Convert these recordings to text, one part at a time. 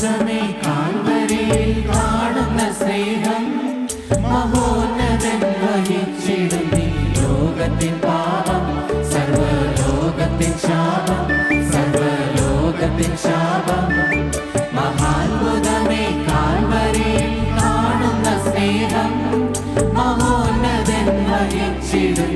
അത്ഭുതമേ കാൽവരയിൽ കാണുന്ന സ്നേഹം മഹോന്നതൻ വഹിച്ചിടും ലോകത്തിൻ പാപം സർവലോകത്തിൻ ശാപം സർവലോകത്തിൻ ശാപം. മഹാത്ഭുതമേ കാൽവരയിൽ കാണുന്ന സ്നേഹം മഹോന്നതൻ വഹിച്ചിടും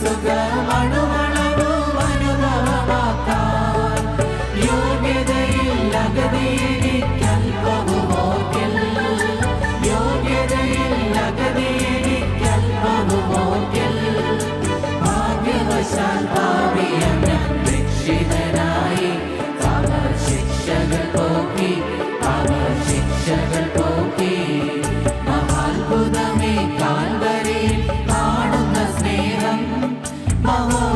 സുഖമണുവ Mama.